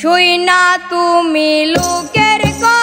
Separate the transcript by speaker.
Speaker 1: শুই না তুমি লোকের কথা